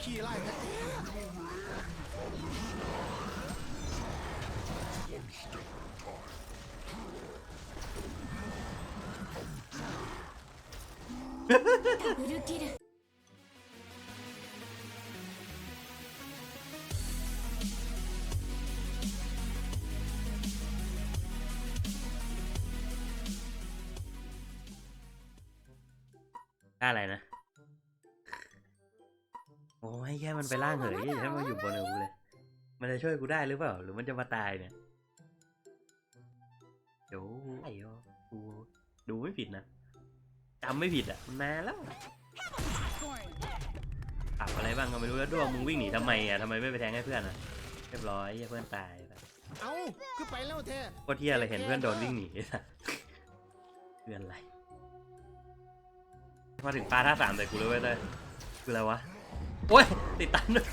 ขี่ไล่แท้ ダブルキル ได้อะไรนะ มันไปล่างเหยอย่าให้มันอยู่บนกับกูเลย มันจะช่วยกูได้หรือเปล่า หรือมันจะมาตายเนี่ยเดี๋ยวไอ้ยอกูดูไม่ผิดนะจำไม่ผิดอะมันนานแล้วขับอะไรบ้างก็ไม่รู้แล้วด้วงมึงวิ่งหนีทำไมอะทำไมไม่ไปแทงให้เพื่อนอะเรียบร้อยเพื่อนตายไปเอ้าคือไปแล้วแท้โคตรเที่ยอะไรเห็นเพื่อนโดนวิ่งหนีไอ้สัสเพื่อนอะไรมาถึงปลาท่าสามแต่กูเลยเว้ยเต้ยคืออะไรวะ โอ้ย ติดตันด้วย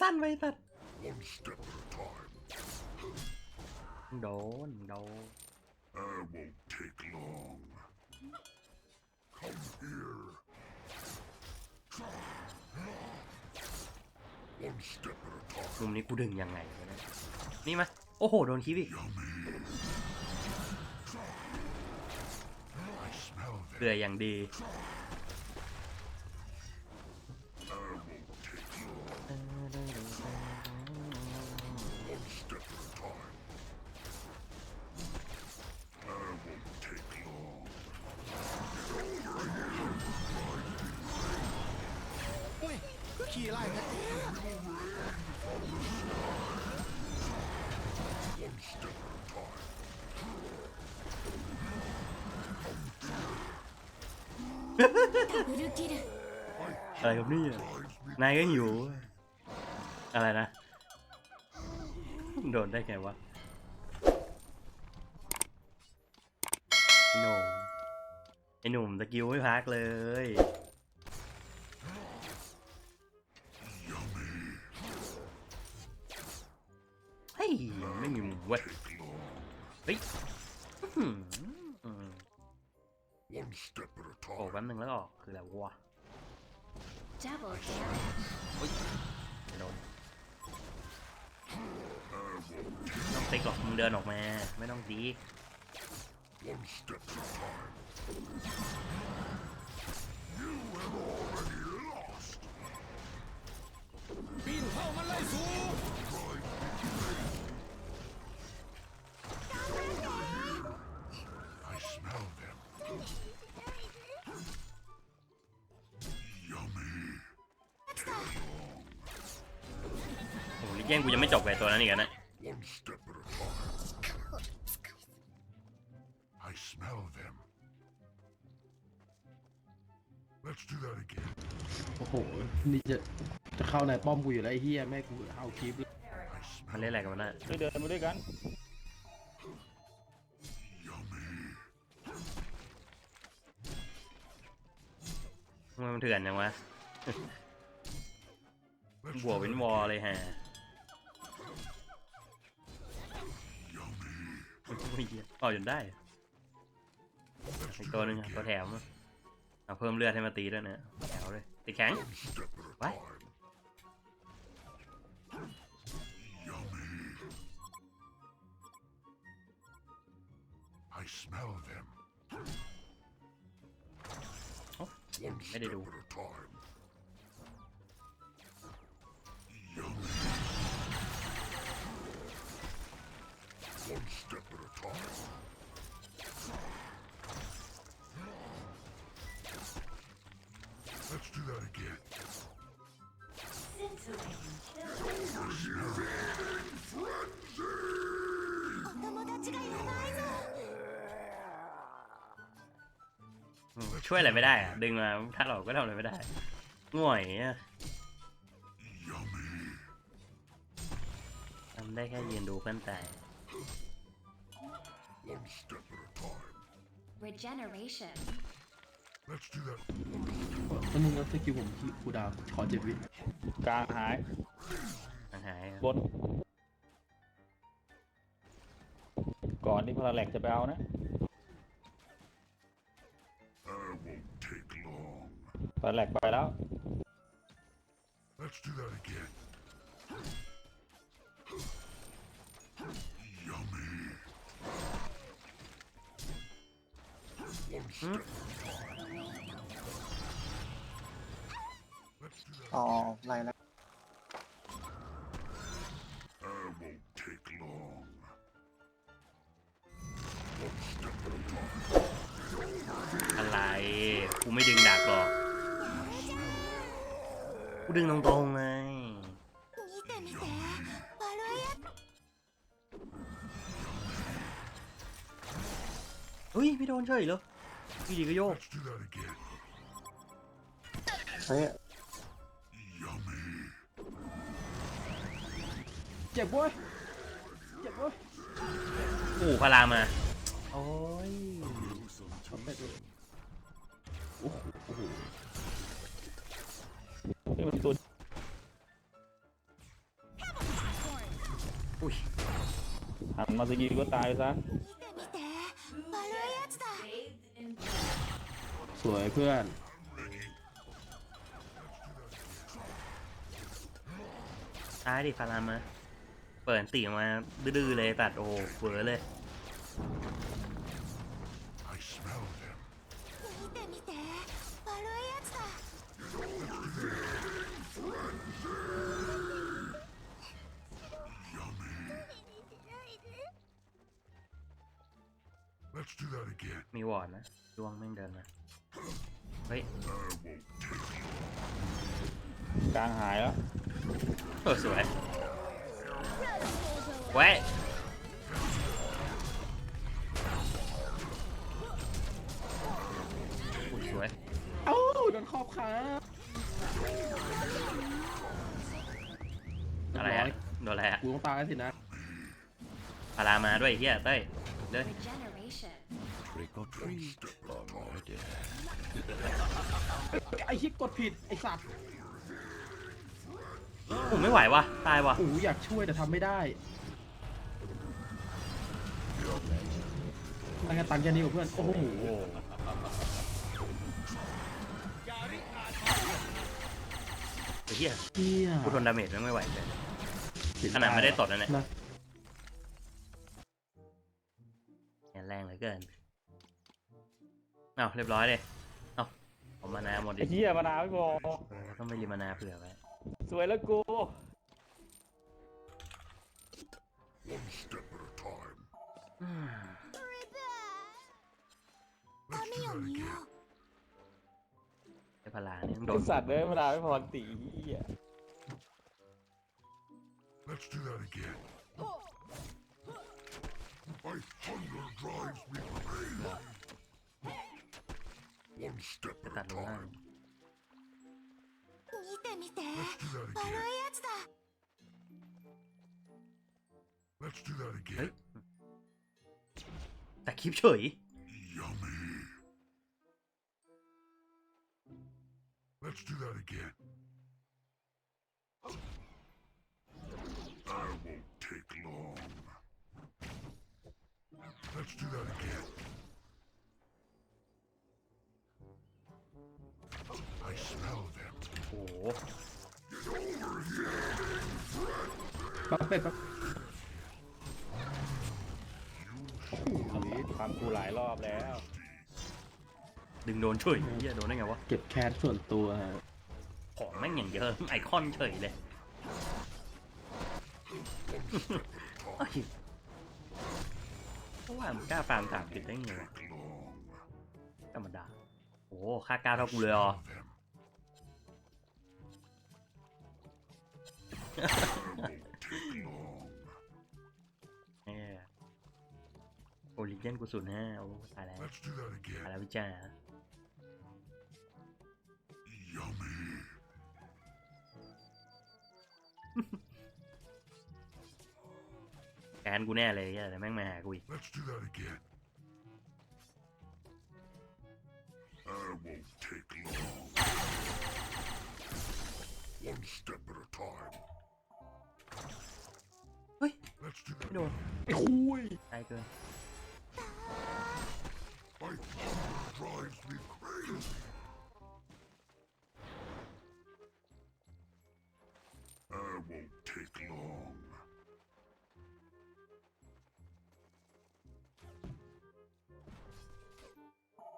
สั้นไปตัด One step at a time. โดนโดน I won't take long. Come here. One step at a time. มุมนี้กูดึงยังไงวะเนี่ยนี่มา โอ้โห โดนคิดอีก Yummy. I smell เกลื them. ออย่างดี I อะไรกับนี่นายก็หิว อะไรนะ โดนได้ไงวะไอหนุ่มไอหนุ่มตะกิ้วไม่พักเลย อกคืออะไรวะโดนต้องไปกรอกมึงเดินออกมา ไม่ต้องดี แย่งกูยังไม่จบเลยตัวนั้นอีกอะนะ One step at a time. I smell them. Let's do that again. โอ้โห นี่จะจะเข้าในป้อมกูอยู่แล้วไอ้เฮียแม่กูเอาคลิปเลย I มัน smell เล่นอะไรกันมันน่ะเดินมาด้วยกัน yummy. ทำไมมันเถื่อนจังวะ Let's บวก do เป็น that วอ again. เลยฮะ ไม่เหี้ยต่อจนได้ Let's อีก do ตัวห that นึ่งอะตัว again. แถมอะเอาเพิ่มเลือดให้มาตีด้วยนะแถวเลยติดแข็ง One step at a What? time. Yummy. I smell them. ช่วยอะไรไม่ได้อะดึงมาถ้าเราก็ทำอะไรไม่ได้ง่อยอะ Yummy. ทำได้แค่ยืนดูเพื่อนตาย One step at a time. Regeneration. Let's do that. แล้วมึงก็สกิลผมที่กูดาวขอเจ็ดวิกลางหายทางหายอะบน ก่อนที่พลาแหลกจะไปเอานะ long. พลาแหลกไปแล้ว Let's do that again. Yummy. One step at a time. Let's do that. อ๋อไล่แล้ว I won't take long. One step at a time. อะไร กูไม่ดึงดักหรอก กูดึงตรงๆไง 見て見て悪いや อุ้ยไม่โดนเฉยเหรอพี่ดีก็โยก Let's do that again. เฮ้ย Yummy. เจ็บเว้ยเจ็บเว้ย โอ้พารามา โอ้ย ทำเป็ดเลยโอ้โห สกิลก็ตายซะ สวยเพื่อนตายดิฟารามะเปิดตีมาดื้อเลยตัดโอ้โหเฟือเลย มีวอร์ดนะดวงแม่งเดินมาเฮ้ย I won't take long. กลางหายแล้วเออสวยเว้ยอุ้ยสวยเอ้าโดนครอบขาอะไรอะโดนอะไรอะกูต้องตายสินะพารามาด้วยไอ้เฮียเต้ยเลย Regeneration. Trick or treat. my dear. ไอ้ชิกกดผิดไอ้สัตว์ผมไม่ไหววะตายวะโอ้โหอยากช่วยแต่ทำไม่ได้อะไรกันตันแค่นี้กับเพื่อน โอ้โหไอ้เฮียเฮียกูทนดาเมจแม่งไม่ไหวเลย ขนาดไม่ได้ตดนะเนี่ย นะเนี่ยแรงเหลือเกินเอาเรียบร้อยเลยเอาผมมานาหมดดิไอ้เหี้ยมานาวไม่พอเออต้องไปรีมานาเผื่อไว้สวยแล้วกู One step at a time. อืม Let's do that again. ไอ้พาราเนี่ยโดไอ้นสัตว์เลยมานาวไม่พอตีเหี้ย Let's do that again. My hunger drives me crazy. One step ตั at ด a ลงล่าง time. 見て見て Let's do that 悪 again. いやつだ Let's do that เฮ้ย again. แต่คลิปเฉย Yummy. Let's do that again. I won't take long. Let's do that again. I smell them. โอ้โหปั๊บเป็ดปั๊บโอ้โหทำกูหลายรอบแล้ว ดึงโดนเฉยเฮียโดนได้ไงวะ เก็บแคสส่วนตัวฮะของแม่งอย่างเยอะไอคอนเฉยเลยเอ้ยเพราะว่ามันกล้าฟาร์มสามจุดได้ไงวะ Long. ธรรมดาโโอ้ค่าก้ารเท่ากูเลยอ๋อโอลิเจนกูศูนย์โอ้ตายแล้วตายแล้วพี่จ้าแกนกูแน่เลยแต่แม่งมาหากูอีก I won't take long. One step at a time. เฮ้ย Let's do ไม่ that. โดน ไอ้คุย ไกลเกิน My drives me crazy.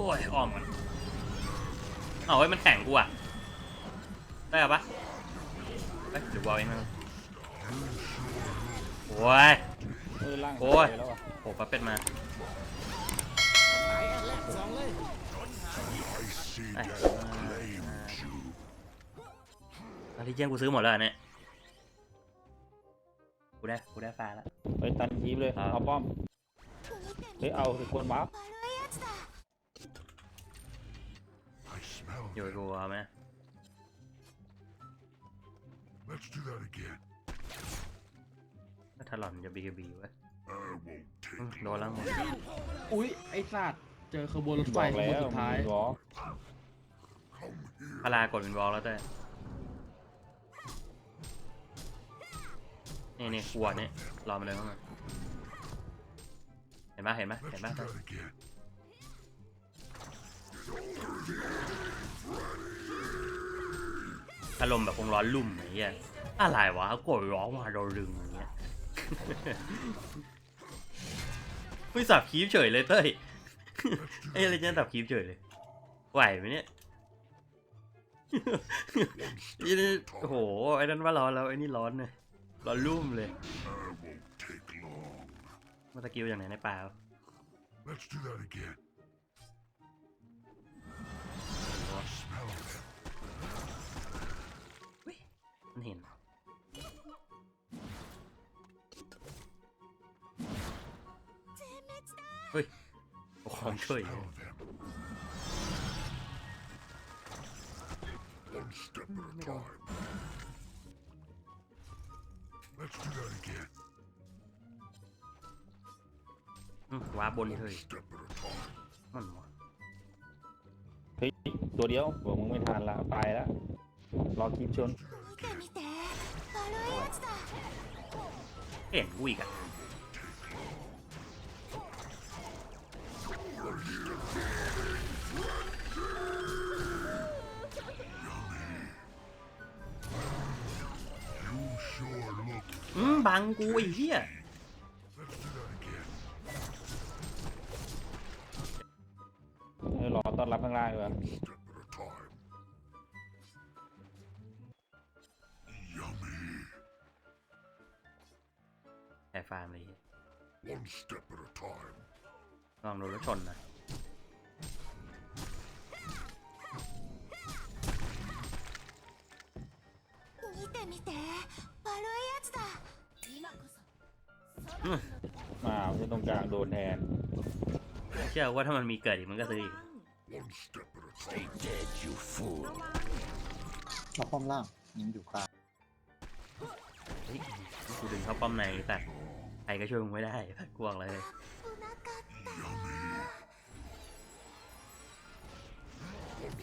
โอ้ยอ้อมมันเอาไว้ยมันแข่งกูอะ ได้อปะเฮ้ยเดี๋ยววอลเองนะโอ้ย เออล่างโอ้ย ไปแล้วอะโอ้ปลาเป็ดมาอันแรกสองเลย I see ไอ้ that flame shoot. อาริเจียนกูซื้อหมดแล้วอันเนี่ย กูได้ กูได้ฟ้าแล้ว ไปตันยีบเลย ครับ เอาป้อม เฮ้ย เอาคนวาร์ป อยู่กับกูเอาไหม Let's do that again. ถ้าถลอนจะบีกบีไว้ย I won't อืม take โดนแล้วหมดอุ้ยไอ้สัตว์เจอขบวนรถไฟบอกขบแล้ววนสุดท้ายมึงบอก Come here. พารากดเป็นบอลแล้วเต้ยนี่นี่ขวดนี่รอมาเลยเข้ามาเห็นปะเห็นปะ Let's เห็น do ปะ that again. อารมณ์แบบคงร้อนลุ่มอย่างเงี้ยอะไรวะกดร้องมาโดนดึงอย่างเงี้ยไม่สับคีบเฉยเลยเต้ยเอ้ยอะไรเนี่ยสับคีบเฉยเลย ไหวไหมเนี่ยนี่นี่โอ้โหไอ้นั่นว่าร้อนแล้วไอ้นี่ร้อนเลยร้อนลุ่มเลย I won't take long. มาตะกิวอย่างไหนในป่า Let's do that again. เห็นเฮ้ยโอ้โห I ช่วย smell them. One step at a time. Let's do that again. อืมว้าบนเฉ One ย step at a time. มันวะเฮ้ย ตัวเดียวบอกมึงไม่ทันละ ไปแล้วรอคลิปชน見て見て悪いやつだ เห็นกูอีกอ่ะ You sure look. อืมบังกูไอ้เหี้ย ลองดูรถชนนะอาวที่ตรงกลางโดนแทน เชื่อว่าถ้ามันมีเกิดอีกมันก็ซื้ออีก One เราป้อมล่างยิงอยู่กลางเฮ้กูดึงเข้าป้อมในแต่ใครก็ช่วยมึงไม่ได้กวงเลย เ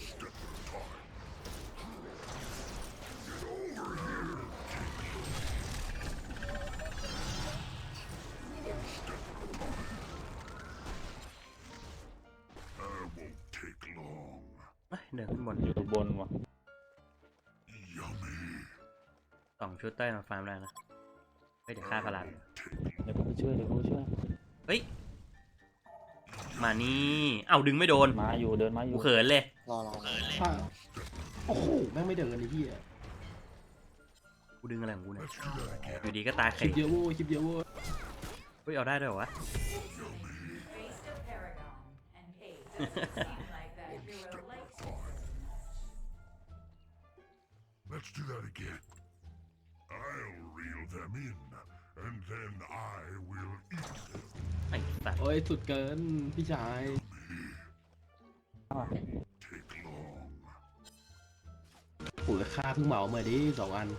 อ้ยเดินขึ้นบนอยู่บนวะ Yummy. สองชุดใต้มาฟาร์มได้นะเฮ้ยเดี๋ยวฆ่าพลังเดี๋ยวกูไปช่วยเดี๋ยวกูไปช่วยเฮ้ย มานี่เอ้าดึงไม่โดนมาอยู่เดินมาอกูยู่เขินเลยรอรอรอถ้าโอ้โหแม่งไม่เดินไอ้เหี้ยกูดึงอะไรของกูเนี่ย Let's do that again. อยู่ดีก็ตายคลิเข่ปเยอะโว้ยคลิปเยอะโว้ยเฮ้ยเอาได้ด้วยเหรอวะ Faced a paragon and paid. Doesn't seem like that hero likes you. Let's do that again. I'll reel them in, and then I will eat them. ไอ้สัตว์โอ้ยสุดเกินพี่ชาย Take long. ปุ๋ยค่าเพิ่งเหมามาดิสองอัน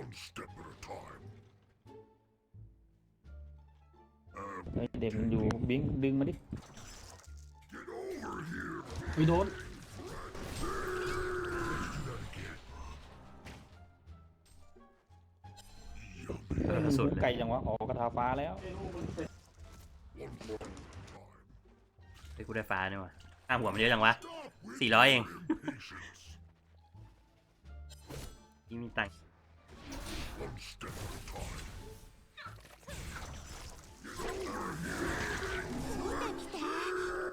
One step at a time. Uh, ไอ้เด็กมันอยู่บิงดึงมาดิ get over here. ไม่โดน สุนไกลจังวะออกกระทาฟ้าแล้ว One step at a time. เฮ้ยกูได้ฟ้าเนี่ยว่ะอ้าวหัวมันเยอะจังวะ Stop with สี่ร้อยเอง impatience. นี่มีตังค์ One step at a time.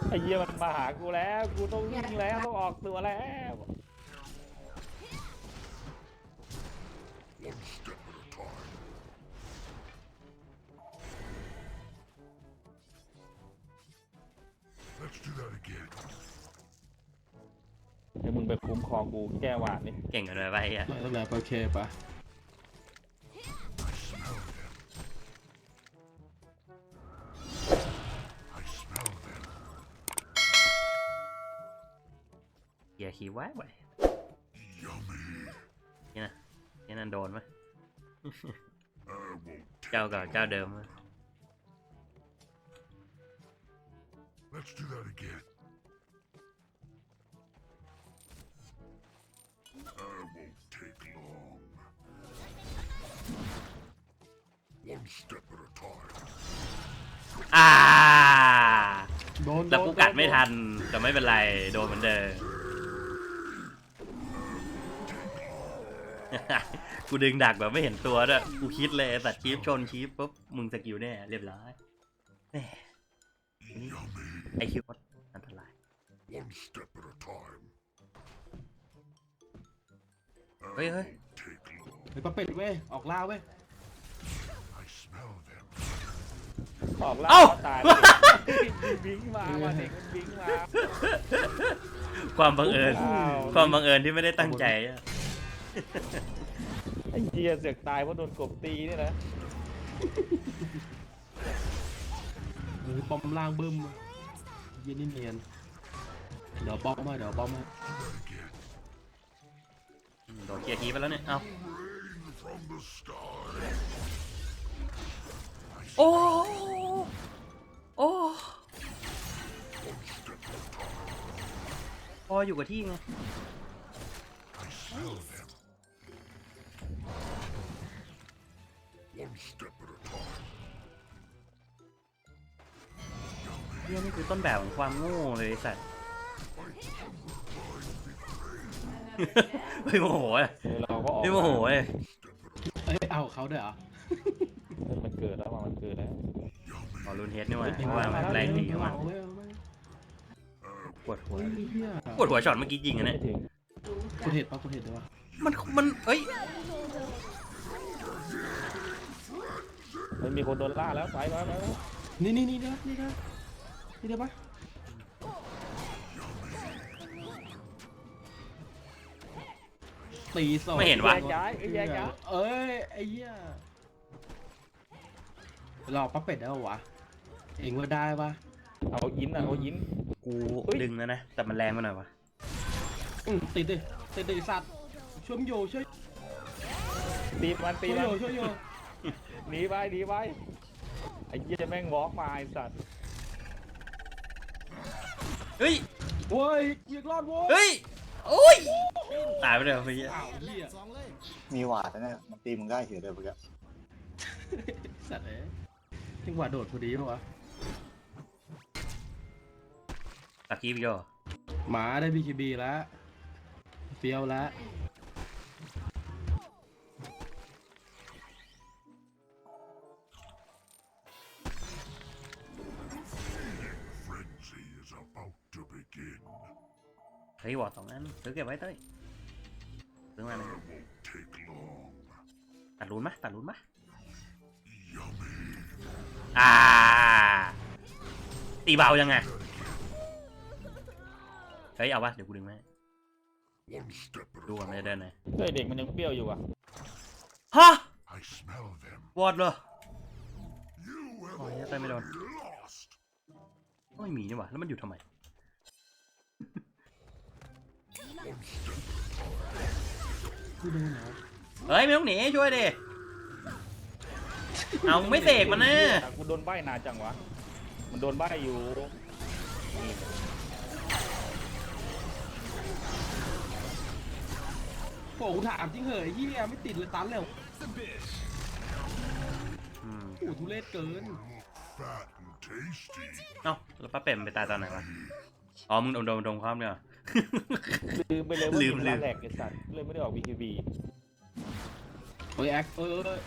ไอ้เหี้ยมันมาหากูแล้ว กูต้องวิ่งแล้วต้องออกตัวแล้ว ไปคุ้มครองกูแก้หวาดนี่เก่งกันเลยไปอะไม่ต้องแบบโอเคปะ I smell them. เกียร์คีย์ไว้ไว้ Yummy. นี่นะนี่นั่นโดนไหม I won't take เจ้าเก่าเจ้าเดิมวะ Let's do that again. I won't take long. One step at a time. อ่า โดนแล้วกูกัดไม่โนทันแต่ไม่เป็นไร โดนเหมือนเดิม กูดึงดักแบบไม่เห็นตัวด้วยกูคิดเลยแต่ชีฟชนชีฟปุ๊บมึงสกิลแน่เรียบร้อยแหม่ Yummy. ไอคิวอันตราย One step at a time. I Hey, hey. won't take long. เฮ้ยปะเป็ดเว้ย ออกล่าเว้ย I smell them. ออกล่าเอ้า ตายเลยบิงมาว่ะเด็กมันบิงมา ความบังเอิญอ้าว ความบังเอิญที่ไม่ได้ตั้งใจอะไอ้เหี้ยเสือกตายเพราะโดนกบตีนี่นะเฮ้ยป้อมล่างบึ้มเย็นนี่เนียน เดี๋ยวป้อมมาเดี๋ยวป้อมมา Do that again. โดนเกียร์คีย์ไปแล้วเนี่ย เอ้า Rain from the sky. โอ้ โอ้ One step at a time. พออยู่กับที่ไง I smell them. One step at a time. เฮียนี่คือต้นแบบของความโง่เลยไอ้สัตว์ เฮ้ยโมโหอะเออเราก็ออกเฮ้ยโมโหเลยเอ้ยเอาเขาด้วยเหรอเออมันเกิดแล้วว่ะมันเกิดแล้วขอรุนเฮดนี่หว่าเพราะว่ามันแรงดีเข้ามาเอาเว้ยเอาเว้ยปวดหัวเฮ้ยเฮียปวดหัวช็อตเมื่อกี้ยิงอะเนี่ย ไม่ถึงกูเห็ดปะกูเห็ดด้วยวะมันมันเอ้ยมันมีคนโดนล่าแล้วไปไปไปไปนี่นี่นี่นะนี่นะนี่ได้ปะ ตีสองไม่เห็นวะ แยกย้ายเอ้ยแยกย้าย เอ้ยไอ้เหี้ยรอป้าเป็ดได้ปะวะ เองว่าได้ปะเอายินอะเอายิน กูดึงแล้วนะ แต่มันแรงไปหน่อยวะอืมติดดิติดดิสัตว์ช่วยมงอยู่ช่วยตีมันช่ตีวยมันอยู่ช่วยอยู่หนีไปหนีไปไอ้เหี้ยแม่งวอล์กมาไอ้สัตว์เฮ้ย โว้ยอยากรอดโว้ยเฮ้ย โอ้ยตายไปเลยเมื่อกี้อ้าวแรเหี้ยกสองเลยมีหวาดนะเนี่ยมันตีมึงได้เฉยเลยเมื่อกี้สัตว์เอ้ยจังหวะโดดพอดีปะวะตะกี้พี่โยหมาได้บีคีบีแล้วเฟี้ยวแล้ว เฮ้ยวอร์ดสองอันซื้อเก็บไว้เต้ยซื้อมานะครับ Take long. ตัดรูนมะตัดรูนมะ Yummy. อ่าตีเบายังไงเฮ้ยเอาวะเดี๋ยวกูดึงมาให้ One step at ดู a ก่อนไม่ได้ time. เดินไหนเฮ้ยเด็กมันยังเปรี้ยวอยู่อะฮะ I smell them. วอดเหรอ You have Oh, yeah, let me know. already lost. ไม่มีนี่หว่าแล้วมันอยู่ทำไม One step กูโดนเหรอเฮ้ยไม่ต้องหนีช่วยดิ เอาไม่เสกมันนะกูโดนใบ้นานจังวะ มันโดนใบ้อยู่โอ้กูถามจริงเหรอไอ้เหี้ยไม่ติดเลยตันเลยอืมโอ้ทุเรศเกิน fat and tasty. เอ้าแล้วป้าเป็มไปตายตอนไหนวะ อ๋อมึงโดนโดนโดนความเนี่ยเหรอลืมไปเลยว่าลืมมีลืร้ามนแหลกไอ้สัตว์เลยไม่ได้ออก BKB เฮ้ยแอคเออเออเออ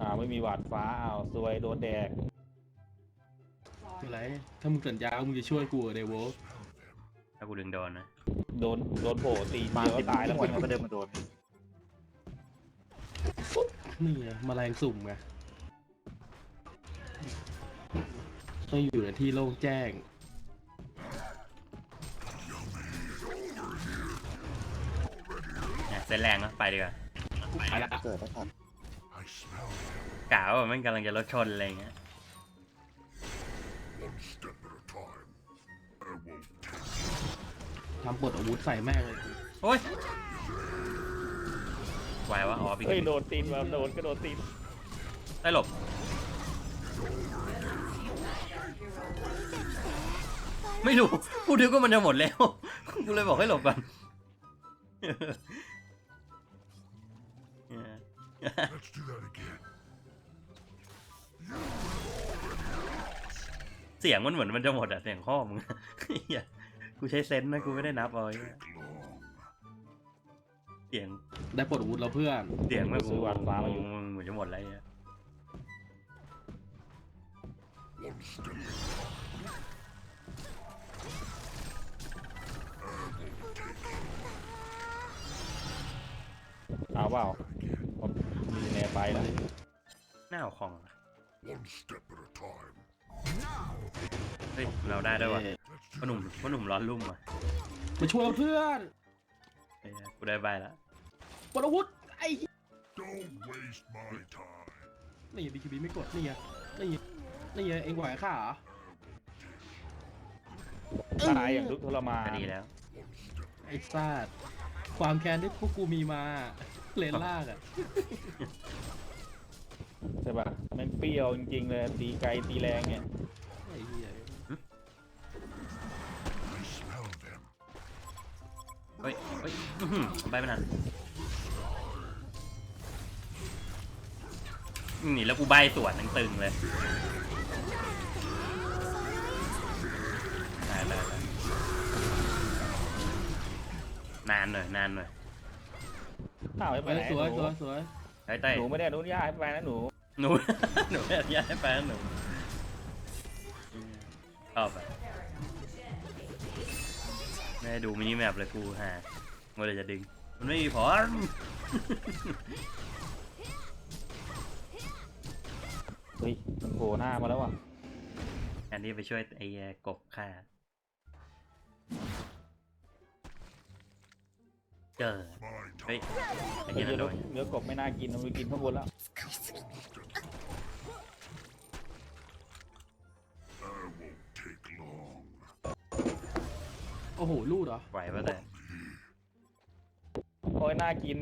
อ่าไม่มีหวาดฟ้าอ้าวซวยโดนแดกเป็นไร ถ้ามึงสัญญามึงจะช่วยกูเหรอเดวโวถ้ากูดึงโดนนะโดนโดนโผล่ตีมาเดียวติก็ดตายแล้วคมันนก็เดินมาโดนนี่ไงแมลงสุ่มไง ต้องอยู่ในที่โล่งแจ้ง เนี่ยเส้นแรงนะไปดีกว่าไปละเกิดแล้วครับ I smell them. กล่าวว่ามันกำลังจะรถชนอะไรอย่างเงี้ย One step at a time. I won't take ทำปลดอาวุธใส่แม่งเลยโอ้ยไหววะอ๋อพี่เฮ้ยโดนตีนมาโดนก็โดนตีนได้หลบ ไม่รู้พูดถึงก็มันจะหมดแล้วกูเลยบอกให้หลบก่อน Let's do that again. เสียงมันเหมือนมันจะหมดอะเสียงข้อมึงเหี้ยกูใช้เซนส์นะกูไม่ได้นับเอาไอ้เหี้ย Take long. เสียงได้ปลดอาวุธแล้วเพื่อนเสียงไม่กูมึงเหมือนจะหมดแล้วไอ้เหี้ย เอาเปล่าผมมีแนไปแล้วหน้าเอาของอะ One step at a time. เฮ้ยเราได้ด้วยวะเอ้ยพ่อหนุ่มพ่อหนุ่มร้อนรุ่มว่ะมาช่วยเพื่อนไอ้เหี้ยกูได้ใบแล้วปลดอาวุธไอ้เหี้ย Don't waste my time. นี่บีคีบีไม่กดนี่ไงนี่ไงนี่ไงเองไหวข้าเหรอตายอย่างทุกข์ทรมาก็นดีแล้ว ไอ้ซาดความแค้นที่พวกกูมีมา เลนล่างอะใช่ป่ะแมันเปรี้ยวจริงๆเลยตีไกลตีแรงเนี่ย ไอ้เหี้ย I smell them. เฮ้ยเฮ้ยอื้อหือผมไปไม่นานนี่แล้วกูใบสวนทั้งตึงเลยได้ได้ได้นานหน่อยนานหน่อย ข้าวไม่ไปเอ้ยไหนสวยหสนูวยสวยไอ้เต้ยหนูไม่ได้อนุญาตให้ไปนะหนูหนู หนูไม่อนุญาตให้ไปนะหนูชอบอะไม่ได้ดูมินิแมปเลยกูฮะเมื่อไรจะดึง มันไม่มีพอเฮ้ยมันโผล่หน้ามาแล้วว่ะแทนที่ไปช่วยไอ้กบฆ่า เจอ My เฮ้ย time. ไอ้เนื้เหี้ยนั่นโดนเนื้อกบไม่น่ากินมันไปกินข้างบนแล้ว I won't take long. โอ้โหลูดเหรอไหวปะแต่โอ้ยน่ากิน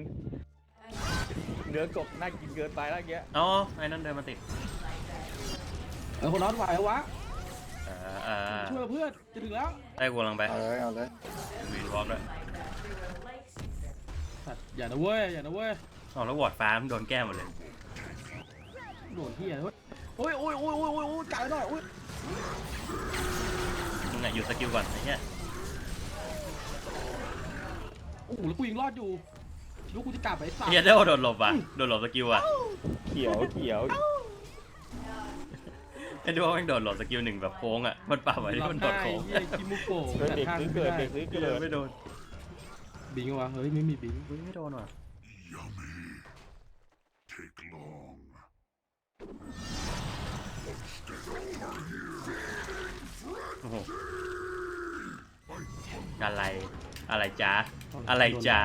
เนื้อกบน่ากินเกินไปแล้วเงี้ยอ๋อไอ้นั่นเดินมาติดเออคนร้อนไหววะเออเออช่วยเพื่อนจะถึงแล้วได้กูกำลังไป เอาเลยเอาเลยวีนวอล์กด้วย สัตว์อย่านะเว้ยอย่านะเว้ยอ๋อแล้ววอร์ดฟ้ามันโดนแก้หมดเลย โดนที่อะไรเว้ยโอ้ยโอ้ยโอ้ยโอ้ยโอ้ยโอ้ยจ่ายหน่อยโอ้ยมึงอะหยุดสกิลก่อนไอ้เหี้ยโอ้โหแล้วกูยังรอดอยู่ลูกกูจะกลับไปไอ้สัตเฮียว์ได้โดนหลบอะโดนหลบสกิลอะเขียวเขียวไอ้ดวงแม่งโดดหลบสกิลหนึ่งแบบโค้งอะมันปรับไว้ที่มันโดดได้โค้งเหี้ยคิมุโกะเฮ้ยเด็กท่าซื้อไม่เกิดได้เด็กซื้อเกิเกิดไม่โดน บิงวะเฮ้ยไม่มีบิงอุ้ยไม่โดนว่ะ Yummy. Take long. โอ้โหอะไร อะไรจ้าอะไรจ้า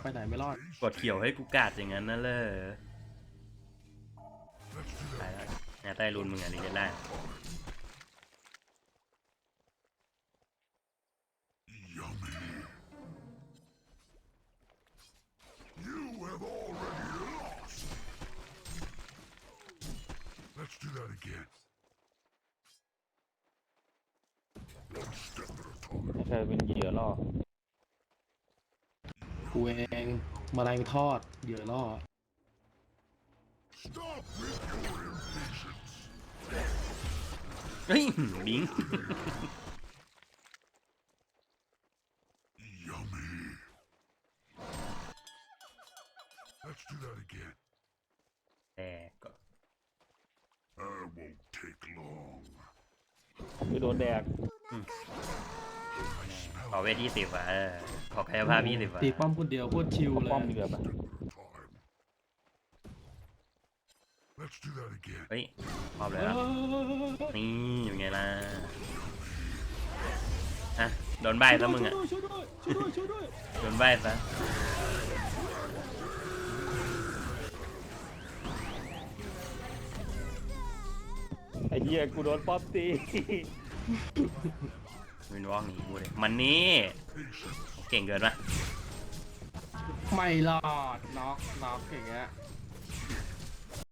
ไปไหนไม่รอดกดเขียวให้กูกาดอย่างนั้นนะเลยตายแล้วเนี่ยใต้รุนมึงอันนี้จะได้ Yummy. That again. One step at a time. ให้ใครเป็นเหยื่อล่อกูเองแมลงทอด เหยื่อล่อ Stop with your impatience. เฮ้ยบิง Yummy. Let's do that again. แต่ก็ I won't take long. คือโดนแดกขอเวทยี่สิบอะเออขอกายภาพยี่สิบอะตีป้อมคนเดียวโคตรชิวเลยป้อมดีกว่าปะ Time. Let's do that again. เฮ้ยพร้อมเลยเออะอนี่ยังไงล่ะฮะโดนใบซะมึงอะช่วยด้วยช่วยด้วยช่วยด้วยโดนใบซะ เหี้ยกูโดนป๊อปตีวินวอกหนีกูเลยมันนี่เก่งเกินปะไม่รอดน็อกน็อกอย่างเงี้ย